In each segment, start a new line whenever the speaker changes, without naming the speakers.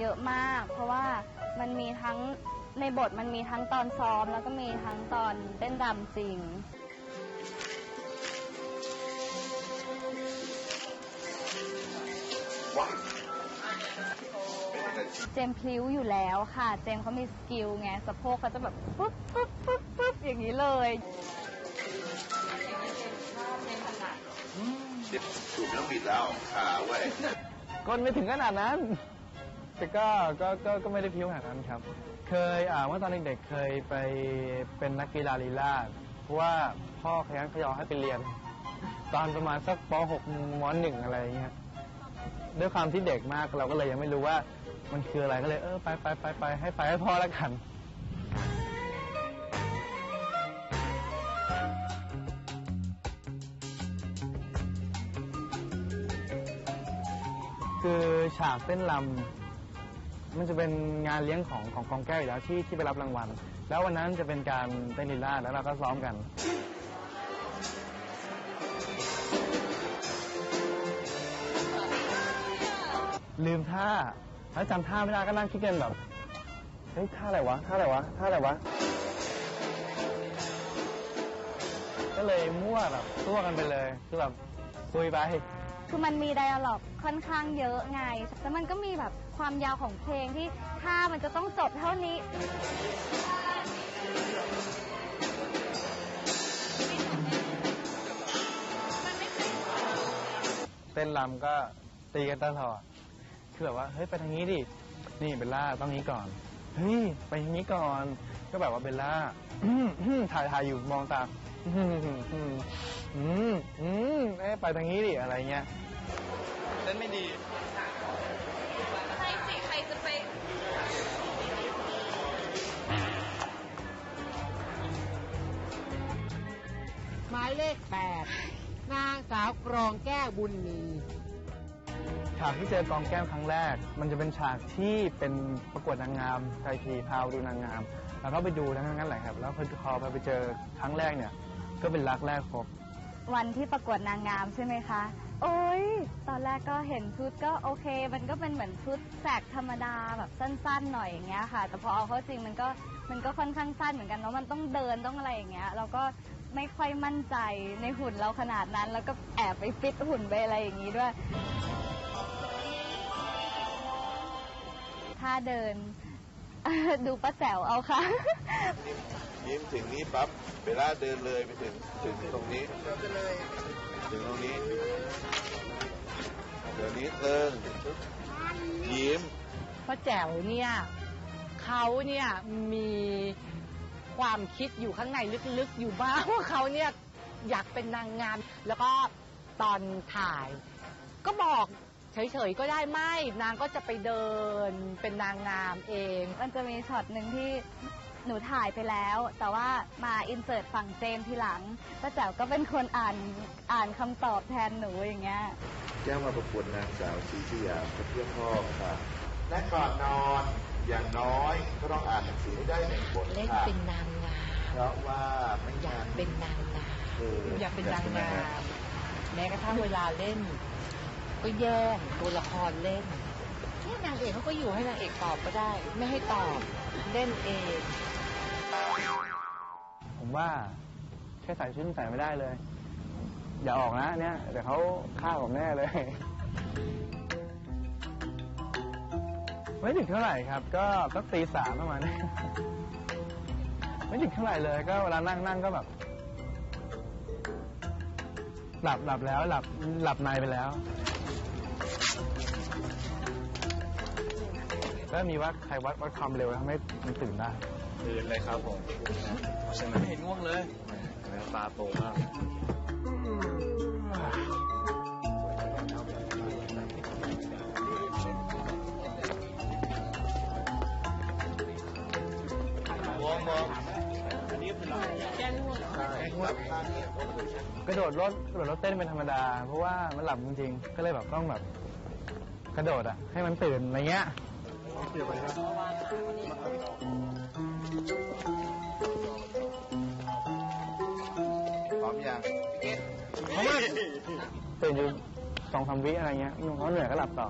เยอะมาก เพราะว่ามันมีทั้งในบทมันมีทั้งตอนซ้อม แล้วก็มีทั้งตอนเต้นรำจริง เจมส์พลิ้วอยู่แล้วค่ะ เจมส์เขามีสกิลไงสะโพกเขาจะแบบปุ๊บปุ๊บปุ๊บปุ๊บอย่างนี้เลย
ถูกแล้วบิดแล้วขาไว้ย
ก็ไม่ถึงขนาดนั้น แต่ก็ก็ก็ก็ไม่ได้พิ้วขนาดนั้นครับ เคยอ่าเมื่อตอนเด็กๆเคยไปเป็นนักกีฬาลีลาศเพราะว่าพ่อขยันขยอให้ไปเรียน ตอนประมาณสักป .6 ม .1 อะไรอย่างเงี้ยด้วยความที่เด็กมากเราก็เลยยังไม่รู้ว่ามันคืออะไรก็เลยเออไปไปไปไปให้ไปให้พ่อแล้วกัน คือฉากเต้นรำ มันจะเป็นงานเลี้ยงของของกองแก้วอยู่แล้วที่ที่ไปรับรางวัล แล้ววันนั้นจะเป็นการเต้นลีลาแล้วเราก็ซ้อมกัน ลืมท่าถ้าจำท่าไม่ได้ก็นั่งคิดกันแบบเฮ้ยท่าอะไรวะท่าอะไรวะท่าอะไรวะ ก็เลยมั่วแบบตัวกันไปเลยคือแบบซุยไป
คือมันมีไดอะล็อกค่อนข้างเยอะไง แล้วมันก็มีแบบความยาวของเพลงที่ท่ามันจะต้องจบเท่านี้
เต้นรำก็ตีกันตลอด คือแบบว่าเฮ้ยไปทางนี้ดิ นี่เบลล่าต้องนี้ก่อน เฮ้ยไปทางนี้ก่อน ก็แบบว่าเบลล่า ถ่ายถ่ายอยู่มองตา อืมอืมอืมอืมเอ้ยไปทางนี้ดิอะไรเงี้ยเต้นไม่ดี
ใครสิใครจะไป
หมายเลขแปดนางสาวกรองแก้วบุญมี
ฉากที่เจอกองแก้วครั้งแรก มันจะเป็นฉากที่เป็นประกวดนางงามไทยทีพาวดูนางงาม แล้วก็ไปดูทั้งนั้นแหละครับ แล้วพอพอไปเจอครั้งแรกเนี่ย ก็เป็นรักแรกพบ
วันที่ประกวดนางงามใช่ไหมคะ โอ้ย ตอนแรกก็เห็นชุดก็โอเค มันก็เป็นเหมือนชุดแสกธรรมดาแบบสั้นๆหน่อยอย่างเงี้ยค่ะ แต่พอเอาเข้าจริงมันก็มันก็ค่อนข้างสั้นเหมือนกันเนาะ มันต้องเดินต้องอะไรอย่างเงี้ย เราก็ไม่ค่อยมั่นใจในหุ่นเราขนาดนั้น แล้วก็แอบไปฟิตหุ่นไปอะไรอย่างงี้ด้วย ถ้าเดิน ดูป้าแจ๋วเอาค่ะ
ถึงนี้ปั๊บเวลาเดินเลยไปถึงถึงตรงนี้ ถึงตรงนี้ เดี๋ยวนี้เติงยิ้ม
เพราะแจ๋วเนี่ยเขาเนี่ยมีความคิดอยู่ข้างในลึกๆ อยู่บ้างว่าเขาเนี่ยอยากเป็นนางงาม แล้วก็ตอนถ่าย ก็บอกเฉยๆก็ได้ไม่นางก็จะไปเดินเป็นนางงามเอง
มันจะมีช็อตหนึ่งที่ หนูถ่ายไปแล้ว แต่ว่ามาอินเสิร์ตฝั่งเจมส์ทีหลังป้าแจ๋วก็เป็นคนอ่านอ่านคำตอบแทนหนูอย่างเงี้ย
แก้วมาประกวดนางสาวศรีสยามเพื่อพ่อค่ะและก่อนนอนอย่างน้อยก็ต้องอ่านหนังสือให้ได้หนึ่งบท
เล่น
ค่ะ
เป็นนางงาม
เพราะว่าไม่
อยาก
งั้น
เป็นนางงาม
เออ
อยากเป็นนางงามแม้กระทั่งเวลาเล่น ก็แย่งตัวละครเล่นเนี่ยนางเอกเขาก็อยู่ให้นางเอกตอบก็ได้ ไม่ให้ตอบเล่นเอง
ผมว่าแค่ใส่ชุดใส่ไม่ได้เลย อย่าออกนะเนี่ยเดี๋ยวเขาฆ่าผมแน่เลย ไม่ถึงเท่าไหร่ครับ ก็ก็ตีสามประมาณนี้ไม่ถึงเท่าไหร่เลย ก็เวลานั่งนั่งก็แบบ หลับหลับแล้วหลับหลับในไปแล้วก็มีว่าใครวัดวัดความเร็วทำให้มันตื่นได้
ตื่นเลยครับผมใช่ไหมไม่เห็นง่วงเลยตาโตมาก
มองมอง
กระโดดรถกระโดดรถเต้นเป็นธรรมดา เพราะว่ามันหลับจริงๆ ก็เลยแบบต้องแบบ กระโดดอะ ให้มันตื่นอะไรเงี้ย
พร้อมยัง
ตื่นอยู่สองสามวิอะไรเงี้ยเขาเหนื่อยก็หลับต่อ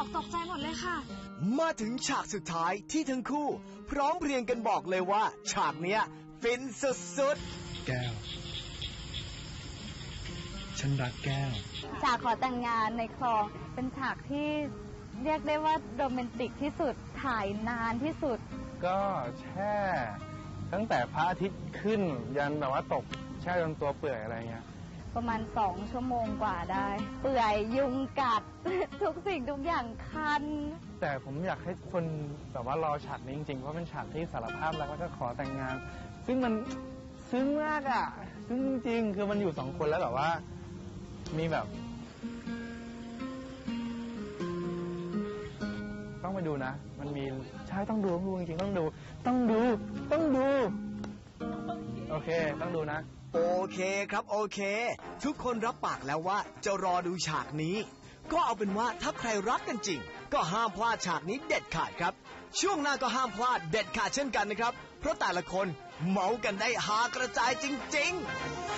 อกตกใจหมดเลยค่ะ
มาถึงฉากสุดท้ายที่ทั้งคู่ พร้อมเพรียงกันบอกเลยว่า ฉากเนี้ยฟินสุดๆ
แก้ว ฉันรักแก้ว
ฉากขอแต่งงานในคลองเป็นฉากที่เรียกได้ว่าโรแมนติกที่สุดถ่ายนานที่สุด
ก็แช่ตั้งแต่พระอาทิตย์ขึ้นยันแบบว่าตกแช่จนตัวเปื่อยอะไรเงี้ย
ประมาณสองชั่วโมงกว่าได้ เปื่อยยุงกัด ทุกสิ่งทุกอย่างคัน
แต่ผมอยากให้คนแบบว่ารอฉากนี้จริงๆ เพราะเป็นฉากที่สารภาพแล้วก็ขอแต่งงาน ซึ่งมันซึ้งมากอะ ซึ้งจริงคือมันอยู่สองคนแล้วแบบว่า มีแบบ ต้องไปดูนะ มันมีใช่ต้องดูต้องดูจริงๆต้องดู ต้องดู ต้องดู โอเค ต้องดูนะ
โอเคครับโอเค ทุกคนรับปากแล้วว่าจะรอดูฉากนี้ ก็เอาเป็นว่าถ้าใครรักกันจริง ก็ห้ามพลาดฉากนี้เด็ดขาดครับ ช่วงหน้าก็ห้ามพลาดเด็ดขาดเช่นกันนะครับ เพราะแต่ละคนเมากันได้หากระจายจริง ๆ